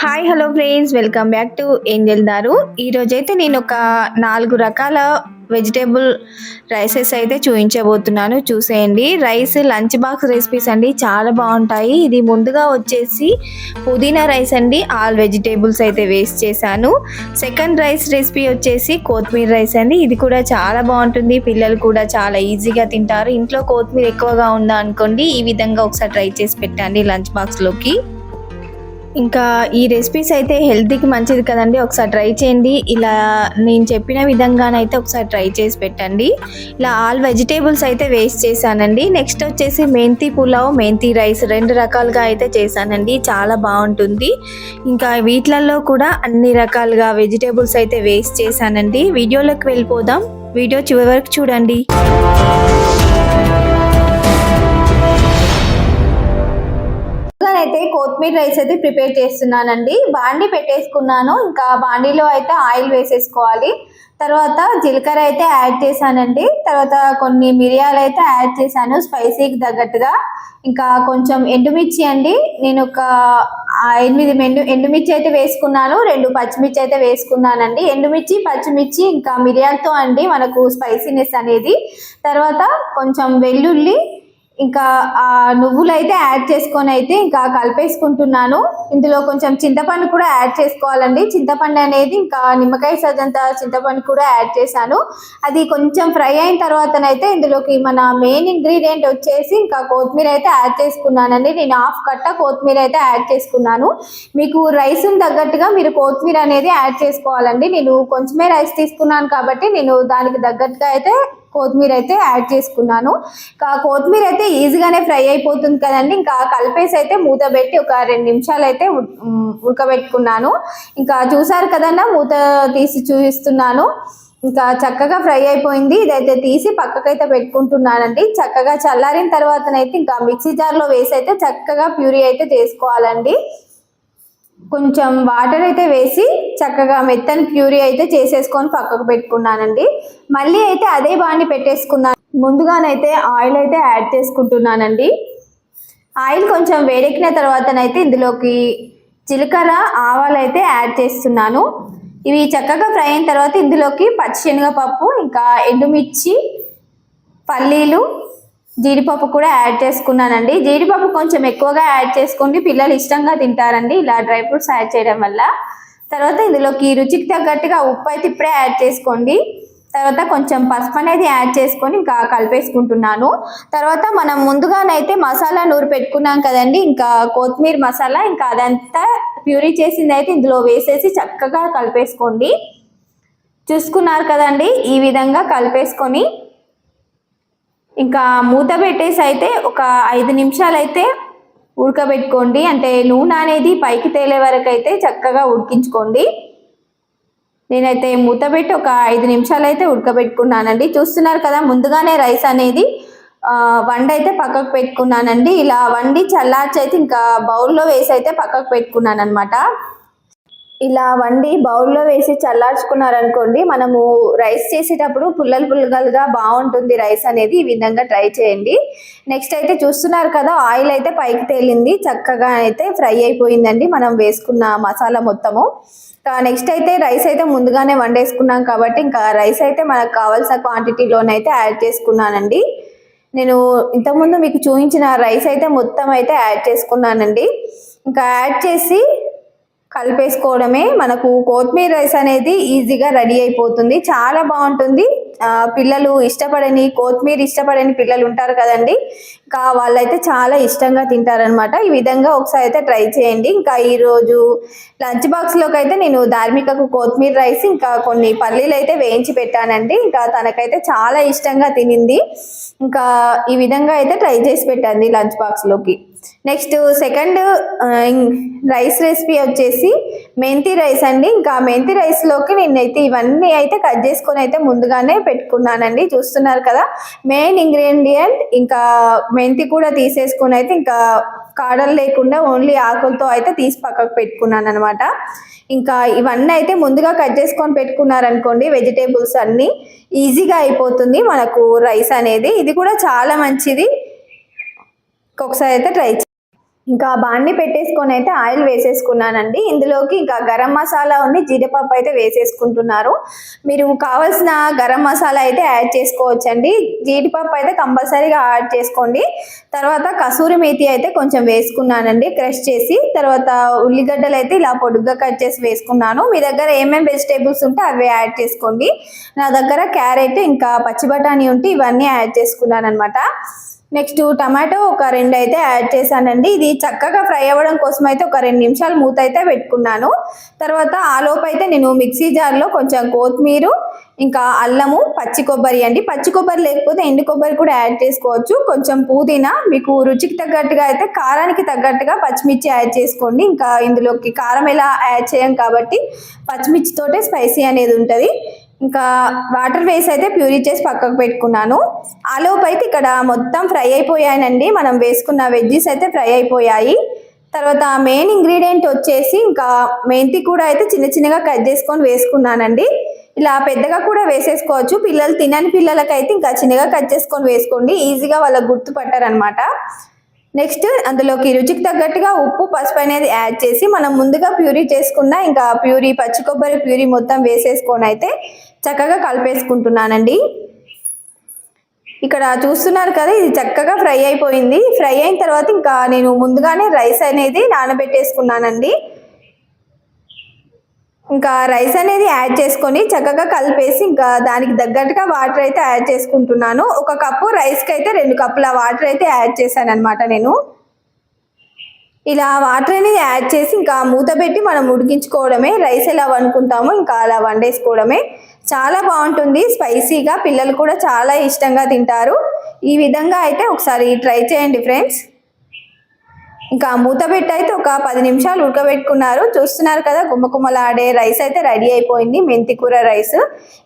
Hi hello friends welcome back to angel దారు ఈరోజైతే నేను ఒక నాలుగు రకాల వెజిటేబుల్ రైసెస్ అయితే చూపించబోతున్నాను చూసేయండి. రైస్ లంచ్ బాక్స్ రెసిపీస్ అండి చాలా బాగుంటాయి. ఇది ముందుగా వచ్చేసి పుదీనా రైస్ అండి. ఆల్ వెజిటేబుల్స్ అయితే వేస్ట్ చేశాను. సెకండ్ రైస్ రెసిపీ వచ్చేసి కొత్తిమీర రైస్ అండి. ఇది కూడా చాలా బాగుంటుంది. పిల్లలు కూడా చాలా ఈజీగా తింటారు. ఇంట్లో కొత్తిమీర ఎక్కువగా ఉందా అనుకోండి ఈ విధంగా ఒకసారి ట్రై చేసి పెట్టండి లంచ్ బాక్స్లోకి ఇంకా ఈ రెసిపీస్ అయితే హెల్త్కి మంచిది కదండి. ఒకసారి ట్రై చేయండి. ఇలా నేను చెప్పిన విధంగానైతే ఒకసారి ట్రై చేసి పెట్టండి. ఇలా ఆల్ వెజిటేబుల్స్ అయితే వేస్ట్ చేశానండి. నెక్స్ట్ వచ్చేసి మెంతి పులావ్ మెంతి రైస్ రెండు రకాలుగా అయితే చేశానండి. చాలా బాగుంటుంది. ఇంకా వీటిలలో కూడా అన్ని రకాలుగా వెజిటేబుల్స్ అయితే వేస్ట్ చేశానండి. వీడియోలోకి వెళ్ళిపోదాం. వీడియో చివరి వరకు చూడండి. అయితే కొత్తిమీర రైస్ అయితే ప్రిపేర్ చేస్తున్నానండి. బాండి పెట్టేసుకున్నాను. ఇంకా బాండీలో అయితే ఆయిల్ వేసేసుకోవాలి. తర్వాత జీలకర్ర అయితే యాడ్ చేశానండి. తర్వాత కొన్ని మిరియాలు అయితే యాడ్ చేశాను స్పైసీకి తగ్గట్టుగా. ఇంకా కొంచెం ఎండుమిర్చి అండి. నేను ఒక ఎనిమిది ఎండు ఎండుమిర్చి అయితే వేసుకున్నాను. రెండు పచ్చిమిర్చి అయితే వేసుకున్నానండి. ఎండుమిర్చి పచ్చిమిర్చి ఇంకా మిరియాలతో అండి మనకు స్పైసీనెస్ అనేది. తర్వాత కొంచెం వెల్లుల్లి ఇంకా ఆ నువ్వులు అయితే యాడ్ చేసుకొని అయితే ఇంకా కలిపేసుకుంటున్నాను. ఇందులో కొంచెం చింతపండు కూడా యాడ్ చేసుకోవాలండి. చింతపండు అనేది ఇంకా నిమ్మకాయ సజంత చింతపండు కూడా యాడ్ చేశాను. అది కొంచెం ఫ్రై అయిన తర్వాతనైతే ఇందులోకి మన మెయిన్ ఇంగ్రీడియంట్ వచ్చేసి ఇంకా కొత్తిమీర అయితే యాడ్ చేసుకున్నానండి. నేను హాఫ్ కట్ట కొత్తిమీర అయితే యాడ్ చేసుకున్నాను. మీకు రైస్ తగ్గట్టుగా మీరు కొత్తిమీర అనేది యాడ్ చేసుకోవాలండి. నేను కొంచెమే రైస్ తీసుకున్నాను కాబట్టి నేను దానికి తగ్గట్టుగా అయితే కొత్తిమీర అయితే యాడ్ చేసుకున్నాను. ఇంకా కొత్తిమీర అయితే ఈజీగానే ఫ్రై అయిపోతుంది కదండి. ఇంకా కలిపేసి అయితే మూత పెట్టి ఒక రెండు నిమిషాలు అయితే ఉడకబెట్టుకున్నాను. ఇంకా చూసారు కదన్నా మూత తీసి చూపిస్తున్నాను. ఇంకా చక్కగా ఫ్రై అయిపోయింది. ఇదైతే తీసి పక్కకైతే పెట్టుకుంటున్నానండి. చక్కగా చల్లారిన తర్వాతనైతే ఇంకా మిక్సీ జార్లో వేసి అయితే చక్కగా ప్యూరీ అయితే చేసుకోవాలండి. కొంచెం వాటర్ అయితే వేసి చక్కగా మెత్తని ప్యూరీ అయితే చేసేసుకొని పక్కకు పెట్టుకున్నానండి. మళ్ళీ అయితే అదే బాణి పెట్టేసుకున్నాను ముందుగానైతే ఆయిల్ అయితే యాడ్ చేసుకుంటున్నానండి. ఆయిల్ కొంచెం వేడెక్కిన తర్వాతనైతే ఇందులోకి జీలకర్ర ఆవాలు అయితే యాడ్ చేస్తున్నాను. ఇవి చక్కగా ఫ్రై అయిన తర్వాత ఇందులోకి పచ్చి శనగపప్పు ఇంకా ఎండుమిర్చి పల్లీలు జీడిపప్పు కూడా యాడ్ చేసుకున్నానండి. జీడిపప్పు కొంచెం ఎక్కువగా యాడ్ చేసుకోండి. పిల్లలు ఇష్టంగా తింటారండి ఇలా డ్రై ఫ్రూట్స్ యాడ్ చేయడం వల్ల. తర్వాత ఇందులోకి రుచికి తగ్గట్టుగా ఉప్పు అయితే ఇప్పుడే యాడ్ చేసుకోండి. తర్వాత కొంచెం పసుపు అనేది యాడ్ చేసుకొని ఇంకా కలిపేసుకుంటున్నాను. తర్వాత మనం ముందుగానైతే మసాలా నూరు పెట్టుకున్నాం కదండి. ఇంకా కొత్తిమీర మసాలా ఇంకా అదంతా ప్యూరీ చేసింది అయితే ఇందులో వేసేసి చక్కగా కలిపేసుకోండి. చూసుకున్నారు కదండి. ఈ విధంగా కలిపేసుకొని ఇంకా మూత పెట్టేసి అయితే ఒక ఐదు నిమిషాలు అయితే ఉడకబెట్టుకోండి. అంటే నూనె అనేది పైకి తేలే వరకు అయితే చక్కగా ఉడికించుకోండి. నేనైతే మూత పెట్టి ఒక ఐదు నిమిషాలు అయితే ఉడకబెట్టుకున్నానండి. చూస్తున్నారు కదా ముందుగానే రైస్ అనేది వండ అయితే పక్కకు పెట్టుకున్నానండి. ఇలా వండి చల్లార్చి అయితే ఇంకా బౌల్లో వేసి అయితే పక్కకు పెట్టుకున్నాను అనమాట ఇలా వండి బౌల్లో వేసి చల్లార్చుకున్నారనుకోండి మనము రైస్ చేసేటప్పుడు పుల్లలు పుల్లగలుగా బాగుంటుంది రైస్ అనేది ఈ విధంగా ట్రై చేయండి. నెక్స్ట్ అయితే చూస్తున్నారు కదా ఆయిల్ అయితే పైకి తేలింది చక్కగా అయితే ఫ్రై అయిపోయిందండి మనం వేసుకున్న మసాలా మొత్తము. నెక్స్ట్ అయితే రైస్ అయితే ముందుగానే వండేసుకున్నాం కాబట్టి ఇంకా రైస్ అయితే మనకు కావాల్సిన క్వాంటిటీలోనైతే యాడ్ చేసుకున్నానండి. నేను ఇంతకుముందు మీకు చూపించిన రైస్ అయితే మొత్తం అయితే యాడ్ చేసుకున్నానండి. ఇంకా యాడ్ చేసి కలిపేసుకోవడమే మనకు కొత్తిమీర రైస్ అనేది ఈజీగా రెడీ అయిపోతుంది. చాలా బాగుంటుంది. పిల్లలు ఇష్టపడని కొత్తిమీర ఇష్టపడని పిల్లలు ఉంటారు కదండి. ఇంకా వాళ్ళైతే చాలా ఇష్టంగా తింటారనమాట ఈ విధంగా ఒకసారి అయితే ట్రై చేయండి. ఇంకా ఈరోజు లంచ్ బాక్స్లోకి అయితే నేను ధార్మికకు కొత్తిమీర రైస్ ఇంకా కొన్ని పల్లీలు అయితే వేయించి పెట్టానండి. ఇంకా తనకైతే చాలా ఇష్టంగా తినింది. ఇంకా ఈ విధంగా అయితే ట్రై చేసి పెట్టండి లంచ్ బాక్స్లోకి. నెక్స్ట్ సెకండ్ రైస్ రెసిపీ వచ్చేసి మెంతి రైస్ అండి. ఇంకా మెంతి రైస్లోకి నేనైతే ఇవన్నీ అయితే కట్ చేసుకొని అయితే ముందుగానే పెట్టుకున్నానండి. చూస్తున్నారు కదా మెయిన్ ఇంగ్రీడియంట్ ఇంకా మెంతి కూడా తీసేసుకొని అయితే ఇంకా కాడలు లేకుండా ఓన్లీ ఆకులతో అయితే తీసి పక్కకు పెట్టుకున్నాను అనమాట ఇంకా ఇవన్నీ అయితే ముందుగా కట్ చేసుకొని పెట్టుకున్నారనుకోండి వెజిటేబుల్స్ అన్నీ ఈజీగా అయిపోతుంది మనకు రైస్ అనేది. ఇది కూడా చాలా మంచిది. ఒకసారి అయితే ట్రై ఇంకా బాండి పెట్టేసుకొని అయితే ఆయిల్ వేసేసుకున్నానండి. ఇందులోకి ఇంకా గరం మసాలా ఉంది జీడిపప్పు అయితే వేసేసుకుంటున్నారు. మీరు కావాల్సిన గరం మసాలా అయితే యాడ్ చేసుకోవచ్చండి. జీడిపప్పు అయితే కంపల్సరీగా యాడ్ చేసుకోండి. తర్వాత కసూరి మేతి అయితే కొంచెం వేసుకున్నానండి క్రష్ చేసి. తర్వాత ఉల్లిగడ్డలు అయితే ఇలా పొడుగ్గా కట్ చేసి వేసుకున్నాను. మీ దగ్గర ఏమేమి వెజిటేబుల్స్ ఉంటే అవి యాడ్ చేసుకోండి. నా దగ్గర క్యారెట్ ఇంకా పచ్చి బఠానీ ఉంటే ఇవన్నీ యాడ్ చేసుకున్నాను అనమాట నెక్స్ట్ టమాటో ఒక రెండు అయితే యాడ్ చేశానండి. ఇది చక్కగా ఫ్రై అవ్వడం కోసం అయితే ఒక రెండు నిమిషాలు మూత అయితే పెట్టుకున్నాను. తర్వాత ఆ అయితే నేను మిక్సీ జార్లో కొంచెం కొత్తిమీర ఇంకా అల్లము పచ్చి కొబ్బరి అండి. పచ్చి కొబ్బరి లేకపోతే ఎండు కొబ్బరి కూడా యాడ్ చేసుకోవచ్చు. కొంచెం పుదీనా మీకు రుచికి తగ్గట్టుగా అయితే కారానికి తగ్గట్టుగా పచ్చిమిర్చి యాడ్ చేసుకోండి. ఇంకా ఇందులోకి కారం ఎలా యాడ్ చేయం కాబట్టి పచ్చిమిర్చితోటే స్పైసీ అనేది ఉంటుంది. ఇంకా వాటర్ వేసి అయితే ప్యూరీ చేసి పక్కకు పెట్టుకున్నాను. ఆలోపు అయితే ఇక్కడ మొత్తం ఫ్రై అయిపోయానండి మనం వేసుకున్న వెజ్జెస్ అయితే ఫ్రై అయిపోయాయి. తర్వాత మెయిన్ ఇంగ్రీడియంట్ వచ్చేసి ఇంకా మెంతి కూడా అయితే చిన్న చిన్నగా కట్ చేసుకొని వేసుకున్నానండి. ఇలా పెద్దగా కూడా వేసేసుకోవచ్చు. పిల్లలు తినని పిల్లలకైతే ఇంకా చిన్నగా కట్ చేసుకొని వేసుకోండి. ఈజీగా వాళ్ళకి గుర్తుపట్టారనమాట నెక్స్ట్ అందులోకి రుచికి తగ్గట్టుగా ఉప్పు పసుపు అనేది యాడ్ చేసి మనం ముందుగా ప్యూరీ చేసుకున్న ఇంకా ప్యూరీ పచ్చి కొబ్బరి ప్యూరీ మొత్తం వేసేసుకొని అయితే చక్కగా కలిపేసుకుంటున్నానండి. ఇక్కడ చూస్తున్నారు కదా ఇది చక్కగా ఫ్రై అయిపోయింది. ఫ్రై అయిన తర్వాత ఇంకా నేను ముందుగానే రైస్ అనేది నానబెట్టేసుకున్నానండి. ఇంకా రైస్ అనేది యాడ్ చేసుకొని చక్కగా కలిపేసి ఇంకా దానికి తగ్గట్టుగా వాటర్ అయితే యాడ్ చేసుకుంటున్నాను. ఒక కప్పు రైస్కి అయితే రెండు కప్పుల వాటర్ అయితే యాడ్ చేశాను అనమాట నేను. ఇలా వాటర్ అనేది యాడ్ చేసి ఇంకా మూత పెట్టి మనం ఉడికించుకోవడమే రైస్ ఎలా వండుకుంటామో ఇంకా అలా వండేసుకోవడమే. చాలా బాగుంటుంది స్పైసీగా పిల్లలు కూడా చాలా ఇష్టంగా తింటారు. ఈ విధంగా అయితే ఒకసారి ట్రై చేయండి ఫ్రెండ్స్ ఇంకా మూత పెట్టి అయితే ఒక పది నిమిషాలు ఉడకబెట్టుకున్నారు. చూస్తున్నారు కదా గుమ్మకుమ్మలాడే రైస్ అయితే రెడీ అయిపోయింది మెంతి కూర రైస్.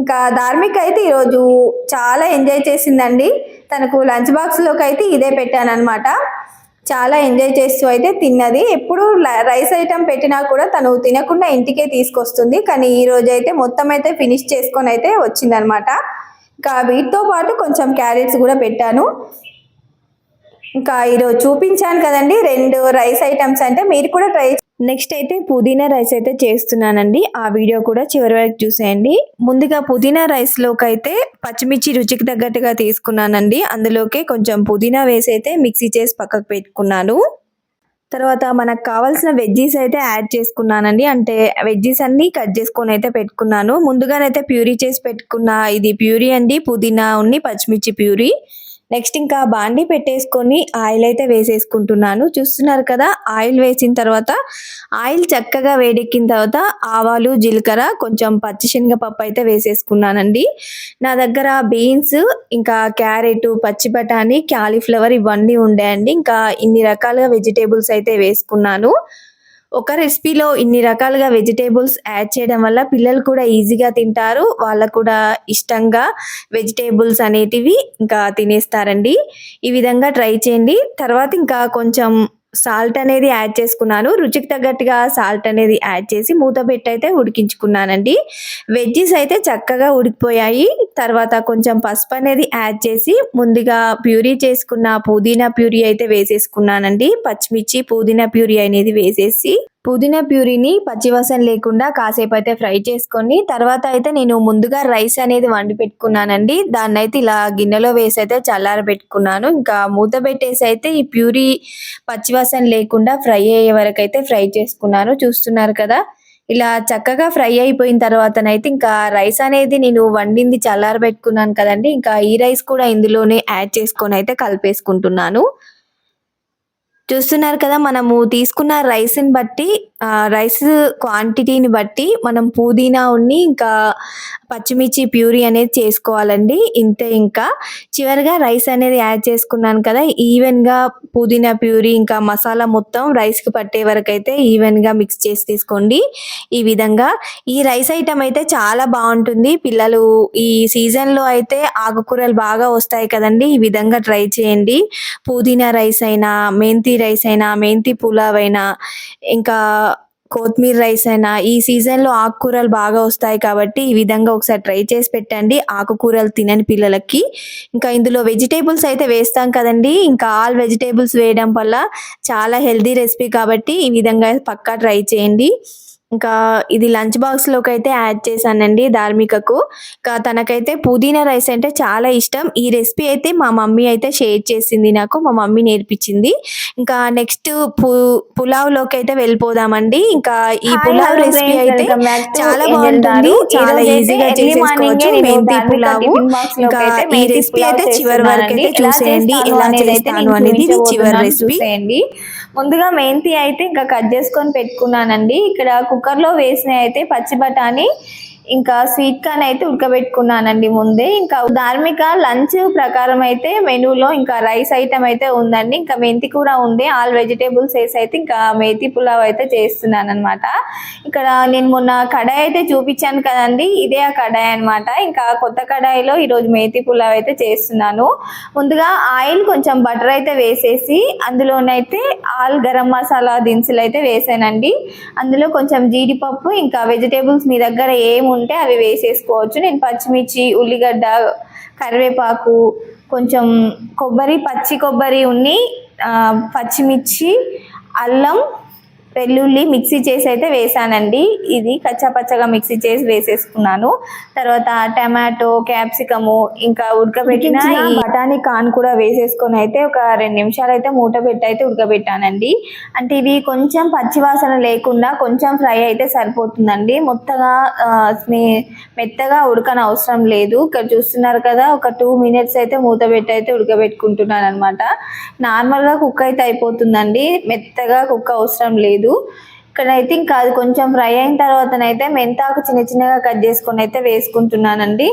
ఇంకా ధార్మిక్ అయితే ఈరోజు చాలా ఎంజాయ్ చేసిందండి. తనకు లంచ్ బాక్స్లోకి అయితే ఇదే పెట్టాను అనమాట చాలా ఎంజాయ్ చేస్తూ అయితే తిన్నది. ఎప్పుడు రైస్ ఐటెం పెట్టినా కూడా తను తినకుండా ఇంటికే తీసుకొస్తుంది. కానీ ఈ రోజు అయితే మొత్తం అయితే ఫినిష్ చేసుకొని అయితే వచ్చిందనమాట ఇంకా వీటితో పాటు కొంచెం క్యారెట్స్ కూడా పెట్టాను. ఇంకా ఈరోజు చూపించాను కదండి రెండు రైస్ ఐటమ్స్ అంటే మీరు కూడా ట్రై నెక్స్ట్ అయితే పుదీనా రైస్ అయితే చేస్తున్నానండి. ఆ వీడియో కూడా చివరి వరకు చూసేయండి. ముందుగా పుదీనా రైస్లోకి అయితే పచ్చిమిర్చి రుచికి తగ్గట్టుగా తీసుకున్నానండి. అందులోకి కొంచెం పుదీనా వేసి అయితే మిక్సీ చేసి పక్కకు పెట్టుకున్నాను. తర్వాత మనకు కావాల్సిన వెజ్జీస్ అయితే యాడ్ చేసుకున్నానండి. అంటే వెజ్జీస్ అన్ని కట్ చేసుకొని అయితే పెట్టుకున్నాను. ముందుగానైతే ప్యూరీ చేసి పెట్టుకున్న ఇది ప్యూరీ అండి. పుదీనా ఉన్ని పచ్చిమిర్చి ప్యూరీ. నెక్స్ట్ ఇంకా బాండి పెట్టేసుకొని ఆయిల్ అయితే వేసేసుకుంటున్నాను. చూస్తున్నారు కదా ఆయిల్ వేసిన తర్వాత ఆయిల్ చక్కగా వేడెక్కిన తర్వాత ఆవాలు జీలకర్ర కొంచెం పచ్చిశనగపప్పు అయితే వేసేసుకున్నానండి. నా దగ్గర బీన్స్ ఇంకా క్యారెట్ పచ్చి బఠానీ క్యాలీఫ్లవర్ ఇవన్నీ ఉండేయండి ఇంకా ఇన్ని రకాలుగా వెజిటేబుల్స్ అయితే వేసుకున్నాను. ఒక రెసిపీలో ఇన్ని రకాలుగా వెజిటేబుల్స్ యాడ్ చేయడం వల్ల పిల్లలు కూడా ఈజీగా తింటారు. వాళ్ళకు కూడా ఇష్టంగా వెజిటేబుల్స్ అనేటివి ఇంకా తినేస్తారండి. ఈ విధంగా ట్రై చేయండి. తర్వాత ఇంకా కొంచెం సాల్ట్ అనేది యాడ్ చేసుకున్నాను. రుచికి తగ్గట్టుగా సాల్ట్ అనేది యాడ్ చేసి మూత పెట్టి అయితే ఉడికించుకున్నానండి. వెజ్జెస్ అయితే చక్కగా ఉడికిపోయాయి. తర్వాత కొంచెం పసుపు అనేది యాడ్ చేసి ముందుగా ప్యూరీ చేసుకున్న పుదీనా ప్యూరీ అయితే వేసేసుకున్నానండి. పచ్చిమిర్చి పుదీనా ప్యూరీ అనేది వేసేసి పుదీనా ప్యూరీని పచ్చివాసన లేకుండా కాసేపు అయితే ఫ్రై చేసుకొని తర్వాత అయితే నేను ముందుగా రైస్ అనేది వండి పెట్టుకున్నానండి. దాన్ని అయితే ఇలా గిన్నెలో వేసి అయితే చల్లార పెట్టుకున్నాను ఇంకా మూత పెట్టేసి అయితే ఈ ప్యూరీ పచ్చివాసన లేకుండా ఫ్రై అయ్యే వరకు అయితే ఫ్రై చేసుకున్నాను. చూస్తున్నారు కదా? ఇలా చక్కగా ఫ్రై అయిపోయిన తర్వాతనైతే ఇంకా రైస్ అనేది నేను వండింది చల్లారబెట్టుకున్నాను కదండి. ఇంకా ఈ రైస్ కూడా ఇందులోనే యాడ్ చేసుకొని అయితే కలిపేసుకుంటున్నాను. చూస్తున్నారు కదా మనము తీసుకున్న రైస్ని బట్టి రైస్ క్వాంటిటీని బట్టి మనం పుదీనా ఉన్ని ఇంకా పచ్చిమిర్చి ప్యూరీ అనేది చేసుకోవాలండి ఇంతే ఇంకా. చివరిగా రైస్ అనేది యాడ్ చేసుకున్నాను కదా ఈవెన్గా పుదీనా ప్యూరీ ఇంకా మసాలా మొత్తం రైస్కి పట్టే వరకు అయితే ఈవెన్గా మిక్స్ చేసి తీసుకోండి. ఈ విధంగా ఈ రైస్ ఐటమ్ అయితే చాలా బాగుంటుంది. పిల్లలు ఈ సీజన్లో అయితే ఆకుకూరలు బాగా వస్తాయి కదండి ఈ విధంగా ట్రై చేయండి. పుదీనా రైస్ అయినా మెంతి రైస్ అయినా మెంతి పులావ్ అయినా ఇంకా కొత్తిమీర రైస్ అయినా ఈ సీజన్లో ఆకుకూరలు బాగా వస్తాయి కాబట్టి ఈ విధంగా ఒకసారి ట్రై చేసి పెట్టండి. ఆకుకూరలు తినని పిల్లలకి. ఇంకా ఇందులో వెజిటేబుల్స్ అయితే వేస్తాం కదండి. ఇంకా ఆల్ వెజిటేబుల్స్ వేయడం వల్ల చాలా హెల్దీ రెసిపీ కాబట్టి ఈ విధంగా పక్కా ట్రై చేయండి. ఇంకా ఇది లంచ్ బాక్స్లోకి అయితే యాడ్ చేశానండి ధార్మికకు. ఇంకా తనకైతే పుదీనా రైస్ అంటే చాలా ఇష్టం. ఈ రెసిపీ అయితే మా మమ్మీ అయితే షేర్ చేసింది నాకు మా మమ్మీ నేర్పించింది. ఇంకా నెక్స్ట్ పు పులావ్లోకి అయితే వెళ్ళిపోదామండి. ఇంకా ఈ పులావ్ రెసిపీ అయితే చాలా బాగుంటుంది. చాలా ఈజీగా చేసేసుకోవచ్చు నేను మెంతి పులావు. ఇంకా అయితే ఈ రెసిపీ అయితే చివరి వరకు అయితే చూసేయండి. ఎలా చేస్తాను అనేది చివరి రెసిపీ. ముందుగా మెంతి అయితే ఇంకా కట్ చేసుకొని పెట్టుకున్నానండి. ఇక్కడ కుక్కర్లో వేసిన అయితే పచ్చి బఠానీ ఇంకా స్వీట్ కార్న్ అయితే ఉడకబెట్టుకున్నానండి ముందే. ఇంకా ధార్మిక లంచ్ ప్రకారం అయితే మెనూలో ఇంకా రైస్ ఐటమ్ అయితే ఉందండి. ఇంకా మెంతి కూర ఉండే ఆల్ వెజిటేబుల్స్ వేసి అయితే ఇంకా మేతి పులావ్ అయితే చేస్తున్నాను అనమాట ఇక్కడ నేను మొన్న కడాయి అయితే చూపించాను కదండి ఇదే ఆ కడాయి అన్నమాట. ఇంకా కొత్త కడాయిలో ఈరోజు మేతి పులావ్ అయితే చేస్తున్నాను. ముందుగా ఆయిల్ కొంచెం బటర్ అయితే వేసేసి అందులోనైతే ఆల్ గరం మసాలా దినుసులు అయితే వేసానండి. అందులో కొంచెం జీడిపప్పు ఇంకా వెజిటేబుల్స్ మీ దగ్గర ఏమి ఉంటే అవి వేసేసుకోవచ్చు. నేను పచ్చిమిర్చి ఉల్లిగడ్డ కరివేపాకు కొంచెం కొబ్బరి పచ్చి కొబ్బరి ఉన్ని పచ్చిమిర్చి అల్లం వెల్లుల్లి మిక్సీ చేసి అయితే వేసానండి. ఇది కచ్చా పచ్చగా మిక్సీ చేసి వేసేసుకున్నాను. తర్వాత టమాటో క్యాప్సికము ఇంకా ఉడకబెట్టిన ఈ బఠానీ కాన్ కూడా వేసేసుకొని అయితే ఒక రెండు నిమిషాలు అయితే మూట పెట్టి అయితే ఉడకబెట్టానండి. అంటే ఇవి కొంచెం పచ్చివాసన లేకుండా కొంచెం ఫ్రై అయితే సరిపోతుందండి. మొత్తగా మెత్తగా ఉడకన అవసరం లేదు. ఇక్కడ చూస్తున్నారు కదా ఒక టూ మినిట్స్ అయితే మూత పెట్టి అయితే ఉడకబెట్టుకుంటున్నాను అనమాట నార్మల్గా కుక్ అయితే అయిపోతుందండి. మెత్తగా కుక్ అవసరం లేదు. ఇక్కడైతే ఇంకా అది కొంచెం ఫ్రై అయిన తర్వాతనైతే మెంతాకు చిన్న చిన్నగా కట్ చేసుకొని అయితే వేసుకుంటున్నానండి.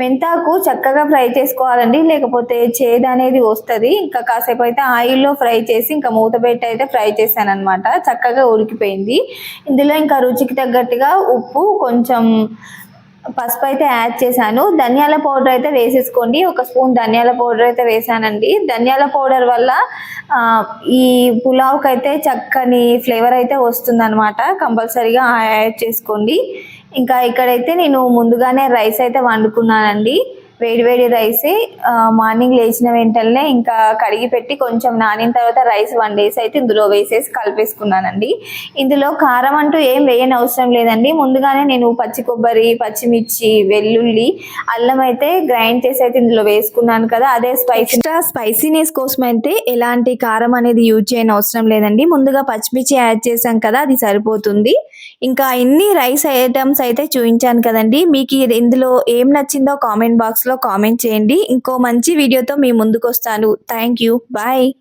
మెంతాకు చక్కగా ఫ్రై చేసుకోవాలండి. లేకపోతే చేదు అనేది వస్తుంది. ఇంకా కాసేపు అయితే ఆయిల్లో ఫ్రై చేసి ఇంకా మూత పెట్టి అయితే ఫ్రై చేశాను అనమాట చక్కగా ఉడికిపోయింది. ఇందులో ఇంకా రుచికి తగ్గట్టుగా ఉప్పు కొంచెం పసుపు అయితే యాడ్ చేశాను. ధనియాల పౌడర్ అయితే వేసేసుకోండి. ఒక స్పూన్ ధనియాల పౌడర్ అయితే వేసానండి. ధనియాల పౌడర్ వల్ల ఈ పులావ్కి అయితే చక్కని ఫ్లేవర్ అయితే వస్తుందన్నమాట. కంపల్సరీగా యాడ్ చేసుకోండి. ఇంకా ఇక్కడైతే నేను ముందుగానే రైస్ అయితే వండుకున్నానండి. వేడి వేడి రైస్ మార్నింగ్ లేచిన వెంటనే ఇంకా కడిగి పెట్టి కొంచెం నానిన తర్వాత రైస్ వండేసి అయితే ఇందులో వేసేసి కలిపేసుకున్నానండి. ఇందులో కారం అంటూ ఏం వేయని అవసరం లేదండి. ముందుగానే నేను పచ్చి కొబ్బరి పచ్చిమిర్చి వెల్లుల్లి అల్లం అయితే గ్రైండ్ చేసి అయితే ఇందులో వేసుకున్నాను కదా అదే స్పైస్ ఎక్స్ట్రా స్పైసీనెస్ కోసం అయితే ఎలాంటి కారం అనేది యూజ్ చేయని అవసరం లేదండి. ముందుగా పచ్చిమిర్చి యాడ్ చేసాం కదా అది సరిపోతుంది. ఇంకా ఇన్ని రైస్ ఐటమ్స్ అయితే చూపించాను కదండి మీకు ఇది- ఇందులో ఏం నచ్చిందో కామెంట్ బాక్స్లో కామెంట్ చేయండి. ఇంకో మంచి వీడియోతో మీ ముందుకు వస్తాను థ్యాంక్ యూ. బాయ్.